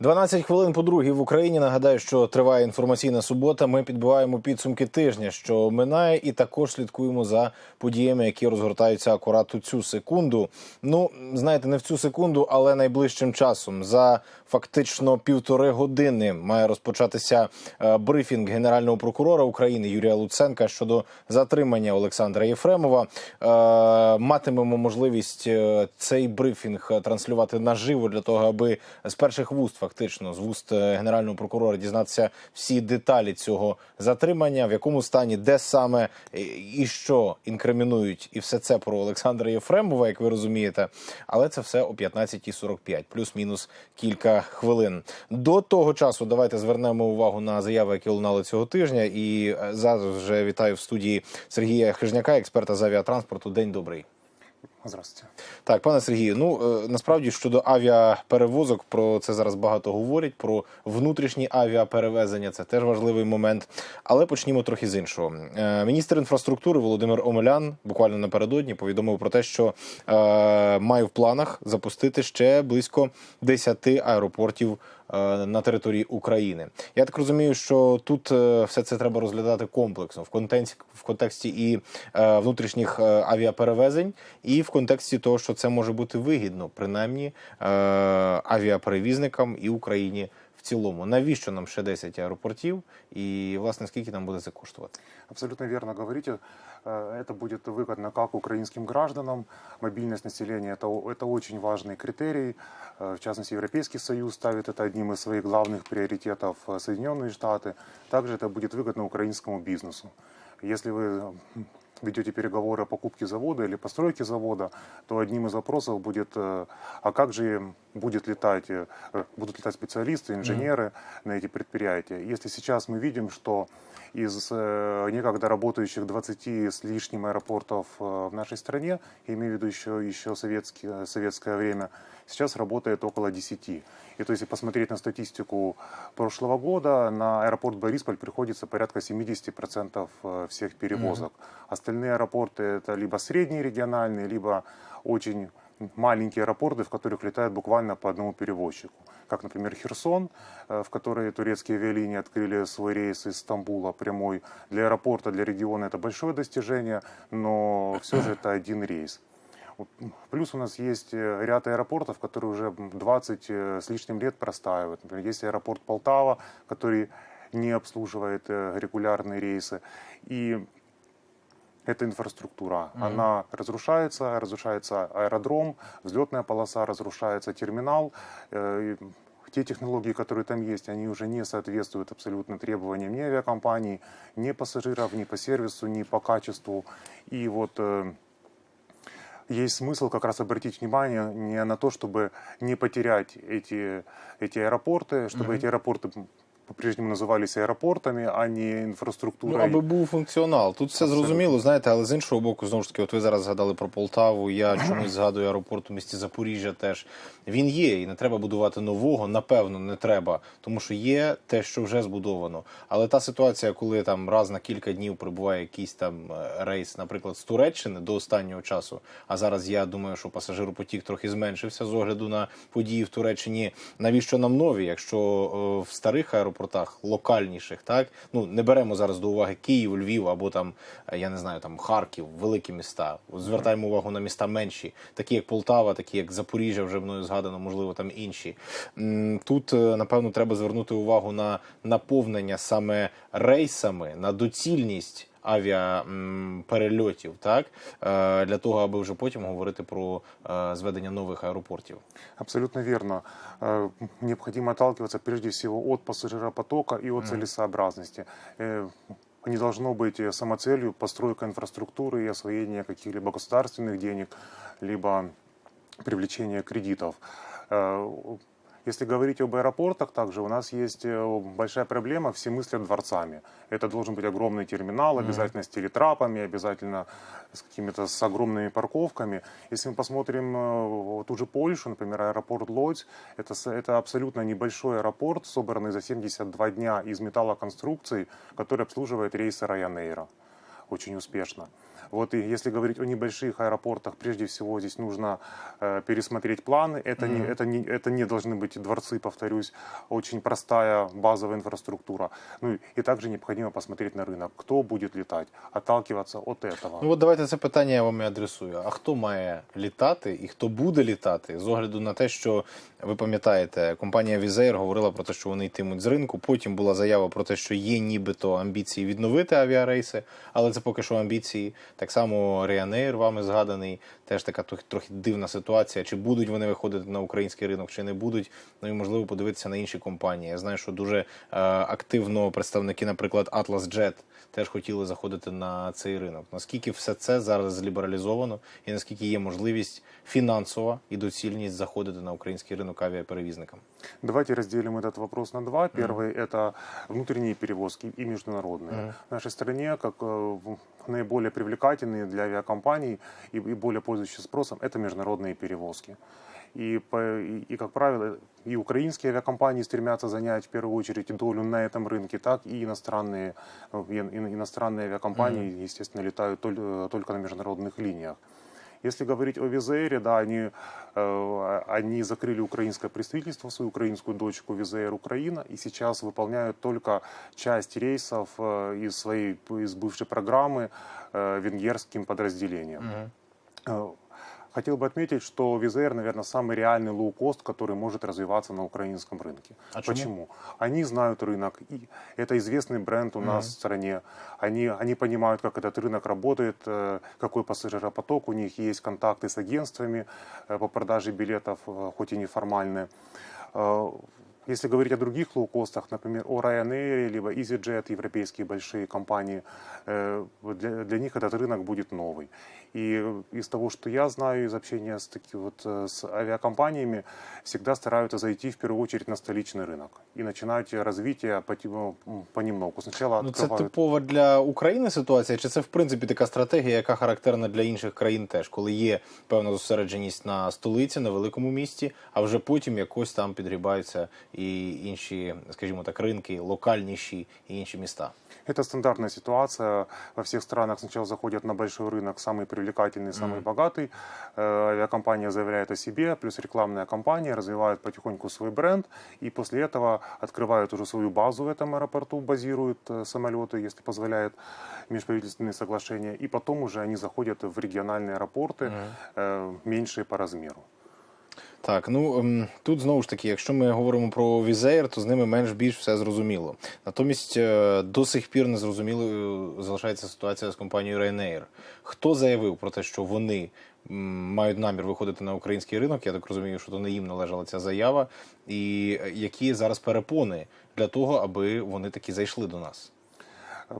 12 хвилин по другій в Україні. Нагадаю, що триває інформаційна субота. Ми підбиваємо підсумки тижня, що минає, і також слідкуємо за подіями, які розгортаються акурат у цю секунду. Ну знаєте, не в цю секунду, але найближчим часом за фактично півтори години має розпочатися е, брифінг генерального прокурора України Юрія Луценка щодо затримання Олександра Єфремова. Е, Матимемо можливість е, цей брифінг транслювати наживо для того, аби з перших вуст, фактично, з вуст е, генерального прокурора дізнатися всі деталі цього затримання, в якому стані, де саме і що інкримінують, і все це про Олександра Єфремова, як ви розумієте. Але це все о 15.45, плюс-мінус кілька хвилин. До того часу давайте звернемо увагу на заяви, які лунали цього тижня. І е, зараз вже вітаю в студії Сергія Хижняка, експерта з авіатранспорту. День добрий. Здравствуйте. Так, пане Сергію, ну е, насправді щодо авіаперевозок, про це зараз багато говорять. Про внутрішні авіаперевезення це теж важливий момент. Але почнімо трохи з іншого. Е, Міністр інфраструктури Володимир Омелян буквально напередодні повідомив про те, що е, має в планах запустити ще близько 10 аеропортів. Е, На території України. Я так розумію, що тут е, все це треба розглядати комплексно. В контексті в контексті і е, внутрішніх авіаперевезень, і в контексті того, що це може бути вигідно, принаймні авіаперевізникам і Україні в цілому. Навіщо нам ще 10 аеропортів, і власне скільки нам буде це коштувати? Абсолютно верно говорите. Э, Это будет выгодно как украинским гражданам. Мобильность населения это, о- это очень важный критерий. Э, В частности, Европейский Союз ставит это одним из своих главных приоритетов э, Соединенные Штаты. Также это будет выгодно украинскому бизнесу. Если вы м, ведете переговоры о покупке завода или постройке завода, то одним из вопросов будет, э, а как же будет летать, э, э, будут летать специалисты, инженеры на эти предприятия. Если сейчас мы видим, что из э, некогда работающих 20 с лишним аэропортов э, в нашей стране, я имею в виду еще, еще советские, советское время, сейчас работает около 10. И то есть, если посмотреть на статистику прошлого года, на аэропорт Борисполь приходится порядка 70% э, всех перевозок. Остальные аэропорты это либо средние региональные, либо очень маленькие аэропорты, в которых летает буквально по одному перевозчику. Как, например, Херсон, э, в которой турецкие авиалинии открыли свой рейс из Стамбула прямой. Для аэропорта, для региона это большое достижение, но все же это один рейс. Плюс у нас есть э, ряд аэропортов, которые уже м, 20 э, с лишним лет простаивают. Например, есть аэропорт Полтава, который не обслуживает э, регулярные рейсы. И эта инфраструктура, она разрушается, разрушается аэродром, взлетная полоса, разрушается терминал. Те технологии, которые там есть, они уже не соответствуют абсолютно требованиям ни авиакомпаний, ни пассажиров, ни по сервису, ни по качеству. И вот есть смысл как раз обратить внимание не на то, чтобы не потерять эти, эти аэропорты, чтобы эти аэропорты по-прежнему назывались аэропортами, а не Ну, аби був функціонал. Тут все Абсолютно. зрозуміло, знаєте, але з іншого боку, знову ж таки, от ви зараз згадали про Полтаву. Я чомусь згадую аеропорт у місті Запоріжжя. Теж він є, і не треба будувати нового. Напевно, не треба, тому що є те, що вже збудовано. Але та ситуація, коли там раз на кілька днів прибуває якийсь там е, рейс, наприклад, з Туреччини до останнього часу. А зараз я думаю, що пасажиропотік трохи зменшився з огляду на події в Туреччині. Навіщо нам нові, якщо е, в старих аеропортах локальніших, так ну не беремо зараз до уваги Київ, Львів або там я не знаю, там Харків, великі міста. Звертаємо увагу на міста менші, такі як Полтава, такі як Запоріжжя, вже мною згадано, можливо, там інші. Тут е, напевно треба звернути увагу на наповнення саме рейсами, на доцільність Авіаперельотів, так е, для того, аби вже потім говорити про е, зведення нових аеропортів. Абсолютно верно. Э, Необходимо отталкиваться прежде всего от пассажиропотока и от целесообразности. Э, Не должно быть э, самоцелью постройка инфраструктуры и освоение каких-либо государственных денег, либо привлечение кредитов. Если говорить об аэропортах, также у нас есть э, большая проблема, все мыслят дворцами. Это должен быть огромный терминал, обязательно с телетрапами, обязательно с какими-то с огромными парковками. Если мы посмотрим э, ту же Польшу, например, аэропорт Лодзь, это, это абсолютно небольшой аэропорт, собранный за 72 дня из металлоконструкций, который обслуживает рейсы Ryanair очень успешно. Вот и если говорить о небольших аэропортах, прежде всего здесь нужно э, пересмотреть планы. Это, не, это, не, это не должны быть дворцы, повторюсь, очень простая базовая инфраструктура. Ну и также необходимо посмотреть на рынок, кто будет летать, отталкиваться от этого. Ну от давайте це питання я вам і адресую. А хто має літати і хто буде літати з огляду на те, що ви пам'ятаєте, компанія Візеєр говорила про те, що вони йтимуть з ринку. Потім була заява про те, що є нібито амбіції відновити авіарейси, але це поки що амбіції. Так само Ryanair, вами згаданий, теж така трохи, трохи дивна ситуація. Чи будуть вони виходити на український ринок, чи не будуть. Ну і можливо подивитися на інші компанії. Я знаю, що дуже е, активно представники, наприклад, Atlas Jet теж хотіли заходити на цей ринок. Наскільки все це зараз лібералізовано, і наскільки є можливість фінансова і доцільність заходити на український ринок авіаперевізникам? Давайте разделим этот вопрос на два. Первый это внутренние перевозки и международные. В нашей стране, как э, в- наиболее привлекательные для авиакомпаний и, и более пользующиеся спросом, это международные перевозки. И, по- и, и, как правило, и украинские авиакомпании стремятся занять в первую очередь долю на этом рынке, так и иностранные, э, и- и- иностранные авиакомпании, естественно, летают толь- только на международных линиях. Если говорить о Визере, да, они, э, они закрыли украинское представительство, свою украинскую дочку Визеер Украина, и сейчас выполняют только часть рейсов э, из своей из бывшей программы э, венгерским подразделением. Э, Хотел бы отметить, что Визеер, наверное, самый реальный лоукост, который может развиваться на украинском рынке. А чему? Почему? Они знают рынок, и это известный бренд у нас в стране. Они, они понимают, как этот рынок работает, э, какой пассажиропоток, у них есть контакты с агентствами э, по продаже билетов, э, хоть и неформальные. Если говорить о других лоукостах, например, о Ryanair, либо EasyJet, европейские большие компании, для, для них этот рынок будет новый. И из того, что я знаю из общения с, таки, вот, э, с авиакомпаниями, всегда стараются зайти в первую очередь на столичный рынок и начинать развитие поти- ну, понемногу. Сначала Ну це открывают типова для України ситуація, чи це в принципі така стратегія, яка характерна для інших країн теж, коли є певна зосередженість на столиці, на великому місті, а вже потім якось там підгрібаються і інші, скажімо так, ринки, локальніші і інші міста. Это стандартная ситуация. Во всех странах сначала заходят на большой рынок самый привлекательный, самый богатый. Э, Авиакомпания заявляет о себе, плюс рекламная кампания, развивает потихоньку свой бренд. И после этого открывают уже свою базу в этом аэропорту, базируют э, самолеты, если позволяет межправительственные соглашения. И потом уже они заходят в региональные аэропорты, э, меньшие по размеру. Так, ну ем, тут знову ж таки, якщо ми говоримо про Візеєр, то з ними менш-більш все зрозуміло. Натомість е, до сих пір незрозумілою залишається ситуація з компанією Ryanair. Хто заявив про те, що вони мають намір виходити на український ринок? Я так розумію, що то не їм належала ця заява. І е, які зараз перепони для того, аби вони таки зайшли до нас?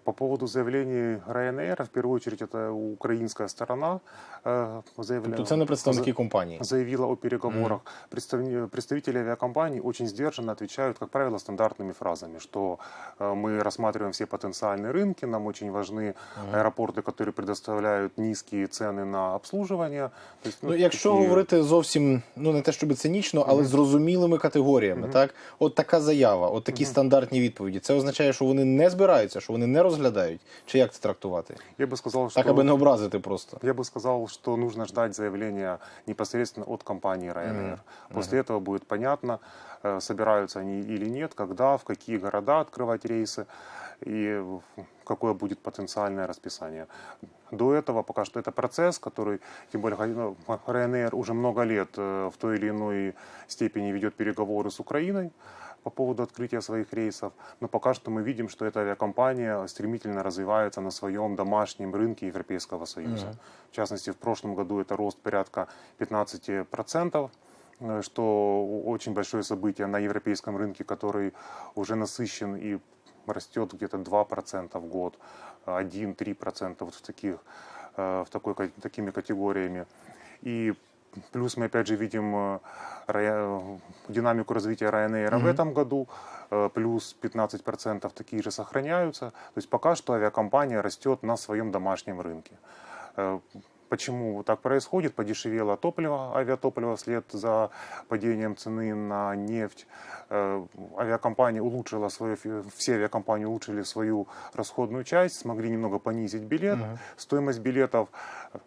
По поводу заявлений Ryanair, в первую очередь это украинская сторона э, заявляла. Тобто це не представники компанії. заявила о переговорах. Представни- Представители авиакомпаний очень сдержанно отвечают, как правило, стандартными фразами, что э, мы рассматриваем все потенциальные рынки, нам очень важны аэропорты, которые предоставляют низкие цены на обслуживание. То есть, Ну, якщо такие- говорити зовсім ну не те, щоб цинічно, але зрозумілими категоріями, так от така заява, от такі стандартні відповіді. Це означає, що вони не збираються, що вони не розглядають, чи як це трактувати? я бы сказал, что Так, аби не образити просто. Я бы сказал, что нужно ждать заявления непосредственно от компании Ryanair. После этого будет понятно, э, собираются они или нет, когда, в какие города открывать рейсы и какое будет потенциальное расписание. До этого пока что это процесс, который, тем более, ну, Ryanair уже много лет э, в той или иной степени ведет переговоры с Украиной по поводу открытия своих рейсов, но пока что мы видим, что эта авиакомпания стремительно развивается на своем домашнем рынке Европейского Союза. В частности, в прошлом году это рост порядка 15%, э, что очень большое событие на европейском рынке, который уже насыщен и растет где-то 2% в год, 1-3% вот в, таких, э, в такой, ка- такими категориями. И плюс мы опять же видим э, Рая- динамику развития Ryanair в этом году, э, плюс 15% такие же сохраняются. То есть пока что авиакомпания растет на своем домашнем рынке. Почему так происходит? Подешевело топливо, авиатопливо вслед за падением цены на нефть. Э, Авиакомпания улучшила свою, все авиакомпании улучшили свою расходную часть, смогли немного понизить билет. Стоимость билетов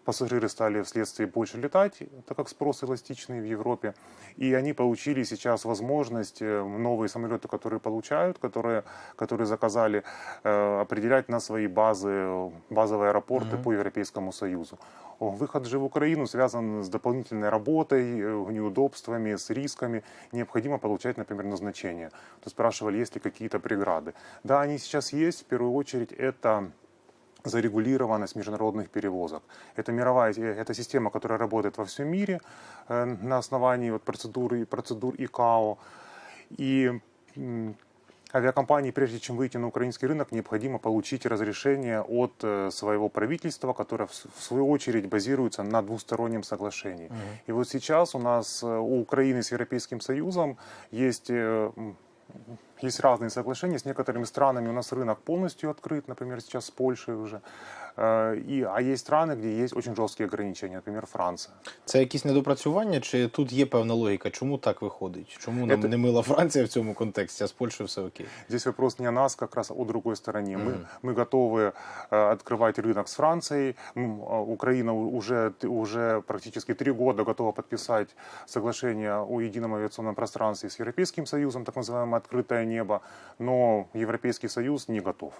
пассажиры стали вследствие больше летать, так как спрос эластичный в Европе. И они получили сейчас возможность э, новые самолеты, которые получают, которые, которые заказали, э, определять на свои базы, базовые аэропорты по Европейскому Союзу. О, Выход же в Украину связан с дополнительной работой, э, неудобствами, с рисками. Необходимо получать, например, назначение. То спрашивали, есть ли какие-то преграды. Да, они сейчас есть. В первую очередь это зарегулированность международных перевозок. Это мировая, э, это система, которая работает во всем мире э, на основании вот процедуры, процедур ИКАО. И м, авиакомпании, прежде чем выйти на украинский рынок, необходимо получить разрешение от э, своего правительства, которое в с- в свою очередь базируется на двустороннем соглашении. И вот сейчас у нас э, у Украины с Европейским Союзом есть э, м, есть разные соглашения с некоторыми странами. У нас рынок полностью открыт, например, сейчас с Польшей уже. Э, И, а есть страны, где есть очень жесткие ограничения, например, Франция. Це якісь недопрацювання, чи тут є певна логіка? Чому так виходить? Чому нам Это- не мила Франція в цьому контексті, а з Польщею все окей? Здесь вопрос не о нас, как раз о другой стороне. Мы, мы готовы э, открывать рынок с Францией. М, а Украина у- уже, т- уже практически три года готова подписать соглашение о едином авиационном пространстве с Европейским Союзом, так называемое открытое небо, но Европейский Союз не готов.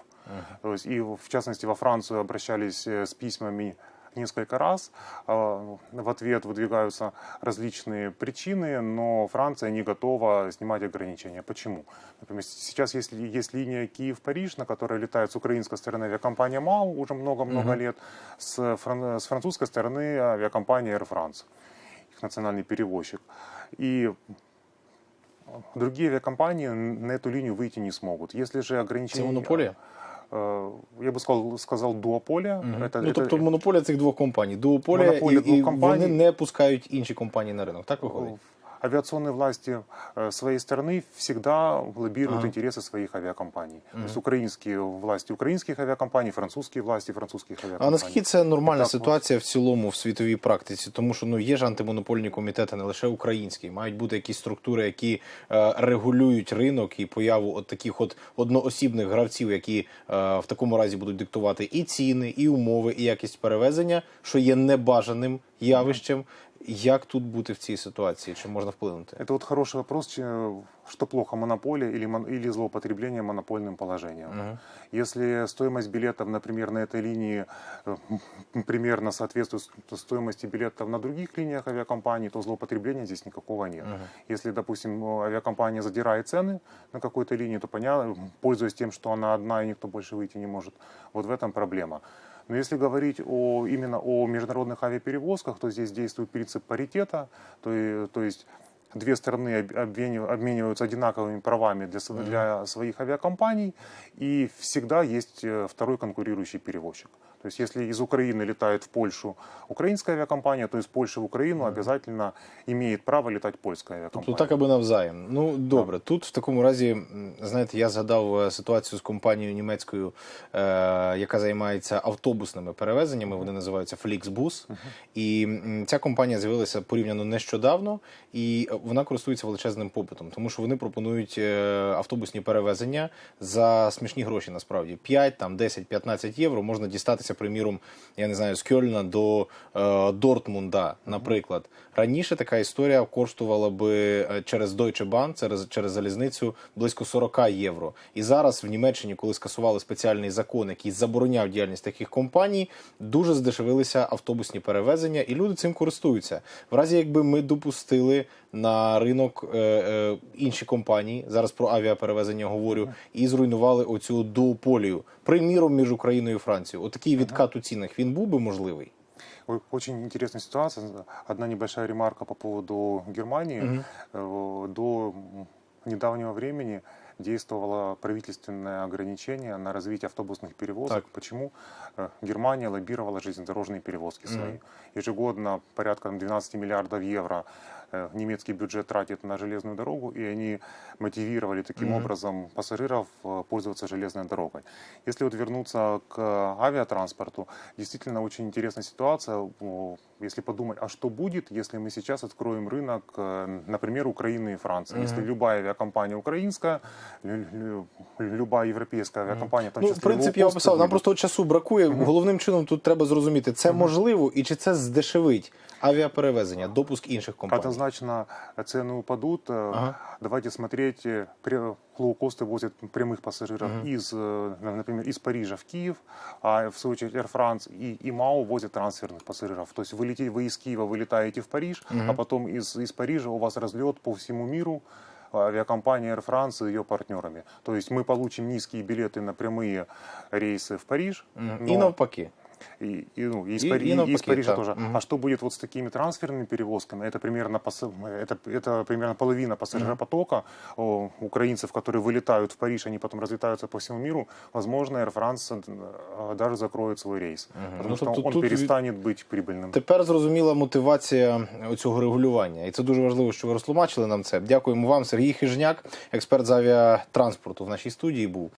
То есть, и в частности во Францию обращались э, с письмами несколько раз. А, В ответ выдвигаются различные причины, но Франция не готова снимать ограничения. Почему? Например, сейчас есть, есть линия Киев-Париж, на которой летает с украинской стороны авиакомпания МАУ уже много-много лет, с, фран- с французской стороны авиакомпания Air France, их национальный перевозчик. И другие авиакомпании на эту линию выйти не смогут. Если же ограничения... монополія? э, Я бы сказал, сказал дуополия. Это, ну это- тобто монополія цих двох компаній. Дуополія Монополія і, двох і компаній. вони не пускають інші компанії на ринок. Так виходить? авиационные власти э, своей страны всегда лоббируют интересы своих авиакомпаний. То есть украинские власти украинских авиакомпаний, французские власти французских А авиакомпаний. наскільки це нормальна Так, ситуація в цілому в світовій практиці? Тому що ну є ж антимонопольні комітети, не лише українські, мають бути якісь структури, які е, регулюють ринок і появу от таких от одноосібних гравців, які е, в такому разі будуть диктувати і ціни, і умови, і якість перевезення, що є небажаним явищем. Як тут бути в цій ситуації? Чи можна вплинути? Это вот хороший вопрос, что плохо монополия или, мон- или злоупотребление монопольным положением. Если стоимость билетов, например, на этой линии э, примерно соответствует стоимости билетов на других линиях авиакомпаний, то злоупотребления здесь никакого нет. Если, допустим, э, авиакомпания задирает цены на какой-то линии, то понятно, пользуясь тем, что она одна и никто больше выйти не может, вот в этом проблема. Но если говорить о, именно о международных авиаперевозках, то здесь действует принцип паритета, то, то есть две стороны об- обменив- обмениваются одинаковыми правами для, св- для своих авиакомпаний, и всегда есть э, второй конкурирующий перевозчик. То есть если из Украины летает в Польшу украинская авиакомпания, то из Польши в Украину обязательно имеет право летать польская авиакомпания. Тобто так аби навзаєм. Ну добре, тут в такому разі, м, знаєте, я згадав е, ситуацію з компанією німецькою, е, яка займається автобусними перевезеннями. Вони називаються Flixbus. І м, ця компанія з'явилася порівняно нещодавно, і е, вона користується величезним попитом, тому що вони пропонують е, автобусні перевезення за смішні гроші. Насправді 5, там 10, 15 євро можна дістатися, приміром, я не знаю, з Кьольна до е, Дортмунда, наприклад. Раніше така історія коштувала би е, через Deutsche Bahn, через, через залізницю близько 40 євро. І зараз в Німеччині, коли скасували спеціальний закон, який забороняв діяльність таких компаній, дуже здешевилися автобусні перевезення, і люди цим користуються. В разі якби ми допустили на ринок е, е, інші компанії, зараз про авіаперевезення говорю, і зруйнували оцю дуополію, приміром між Україною і Францією. Отакий відкат у цінах він був би можливий. Ой, Очень интересная ситуация. Одна небольшая ремарка по поводу Германии. Э, До м, недавнего времени действовало правительственное ограничение на развитие автобусных перевозок. Так. Почему? Э, Германия лоббировала железнодорожные перевозки свои. Ежегодно порядка там, 12 миллиардов евро э, немецкий бюджет тратит на железную дорогу, и они мотивировали таким Мгм. образом пассажиров э, пользоваться железной дорогой. Если вот вернуться к авиатранспорту, действительно очень интересная ситуация. О, Если подумать, а что будет, если мы сейчас откроем рынок, э, например, Украины и Франции? Если любая авиакомпания украинская, лю- лю- любая европейская авиакомпания, в том Ну, в числе принципі, я low-cost, описав. Нам выйдут. просто часу бракує. Головним чином тут треба зрозуміти, це можливо і чи це здешевить авіаперевезення, допуск інших компаній. Однозначно цены упадут. Э, Ага. Давайте смотреть, э, пре- лоукосты возят прямых пассажиров из, э, например, из Парижа в Киев, а в свою очередь Air France и, и МАУ возят трансферных пассажиров. То есть вы, летите, вы из Киева вылетаете в Париж, а потом из, из Парижа у вас разлет по всему миру авиакомпания Air France и ее партнерами. То есть мы получим низкие билеты на прямые рейсы в Париж, Мгм. но- І навпаки. и, и, ну, и из, И- Пари- и и навпаки, из Парижа так. тоже. Мгм. А что будет вот с такими трансферными перевозками? Это примерно, пос- это, это примерно половина пассажиропотока о, украинцев, которые вылетают в Париж, они потом разлетаются по всему миру. Возможно, Air France э, даже закроет свой рейс, потому Ну, что тобто он тут від- перестанет быть прибыльным. Тепер зрозуміла мотивація цього регулювання, і це дуже важливо, що ви розтлумачили нам це. Дякуємо вам, Сергій Хижняк, експерт з авіатранспорту в нашій студії був.